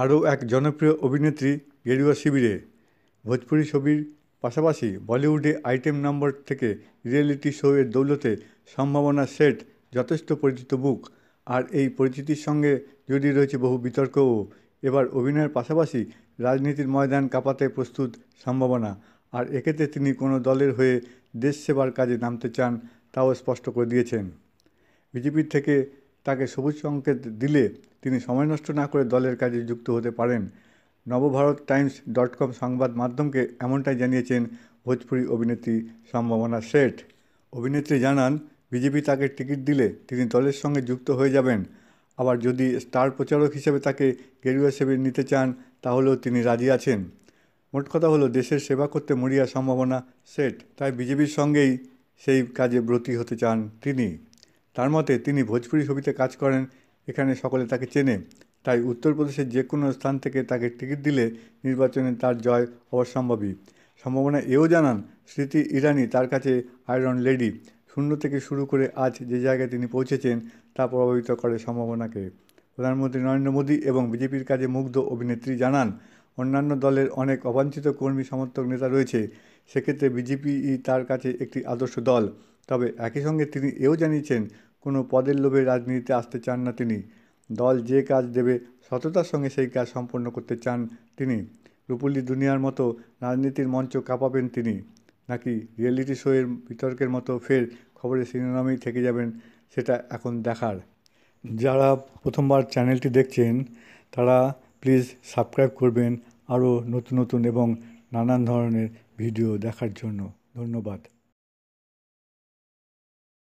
আরও এক জনপ্রিয় অভিনেত্রী গেরুয়া শিবিরে। ভোজপুরি ছবির পাশাপাশি বলিউডে আইটেম নম্বর থেকে রিয়েলিটি শো এর দৌলতে সম্ভাবনা সেট যথেষ্ট পরিচিত মুখ আর এই পরিচিতির সঙ্গে জড়িয়ে রয়েছে বহু বিতর্কও। এবার অভিনয়ের পাশাপাশি রাজনীতির ময়দান কাঁপাতে প্রস্তুত সম্ভাবনা। আর এক্ষেত্রে তিনি কোনো দলের হয়ে দেশ সেবার কাজে নামতে চান, তাও স্পষ্ট করে দিয়েছেন। বিজেপির থেকে তাকে সবুজ সংকেত দিলে তিনি সময় নষ্ট না করে দলের কাজে যুক্ত হতে পারেন। নবভারত টাইমস ডট কম সংবাদ মাধ্যমকে এমনটাই জানিয়েছেন ভোজপুরি অভিনেত্রী সম্ভাবনা শেঠ। অভিনেত্রী জানান, বিজেপি তাকে টিকিট দিলে তিনি দলের সঙ্গে যুক্ত হয়ে যাবেন। আবার যদি স্টার প্রচারক হিসেবে তাকে গেরুয়া শিবির নিতে চান, তাহলেও তিনি রাজি আছেন। মোট কথা হলো, দেশের সেবা করতে মরিয়া সম্ভাবনা সেট তাই বিজেপির সঙ্গেই সেই কাজে ব্রতী হতে চান তিনি। তার মতে তিনি ভোজপুরি ছবিতে কাজ করেন, এখানে সকলে তাকে চেনে। তাই উত্তরপ্রদেশের যে কোনো স্থান থেকে তাকে টিকিট দিলে নির্বাচনে তার জয় অবশ্যম্ভাবী সম্ভাবনা এও জানান স্মৃতি ইরানি, তার কাছে আয়রন লেডি। শূন্য থেকে শুরু করে আজ যে জায়গায় তিনি পৌঁছেছেন, তা প্রভাবিত করে সম্ভাবনাকে। প্রধানমন্ত্রী নরেন্দ্র মোদী এবং বিজেপির কাজে মুগ্ধ অভিনেত্রী জানান, অন্যান্য দলের অনেক অবাঞ্ছিত কর্মী সমর্থক নেতা রয়েছে, সেক্ষেত্রে বিজেপি তার কাছে একটি আদর্শ দল। তবে একই সঙ্গে তিনি এও জানিয়েছেন কোনো পদের লোভে রাজনীতিতে আসতে চান না তিনি। দল যে কাজ দেবে, সততার সঙ্গে সেই কাজ সম্পন্ন করতে চান তিনি। রূপলি দুনিয়ার মতো রাজনীতির মঞ্চ কাঁপাবেন তিনি। নাকি রিয়েলিটি শোয়ের বিতর্কের মতো ফের খবরের শিরোনামেই থেকে যাবেন, সেটা এখন দেখার। যারা প্রথমবার চ্যানেলটি দেখছেন, তারা প্লিজ সাবস্ক্রাইব করবেন আরও নতুন নতুন এবং নানান ধরনের ভিডিও দেখার জন্য। ধন্যবাদ।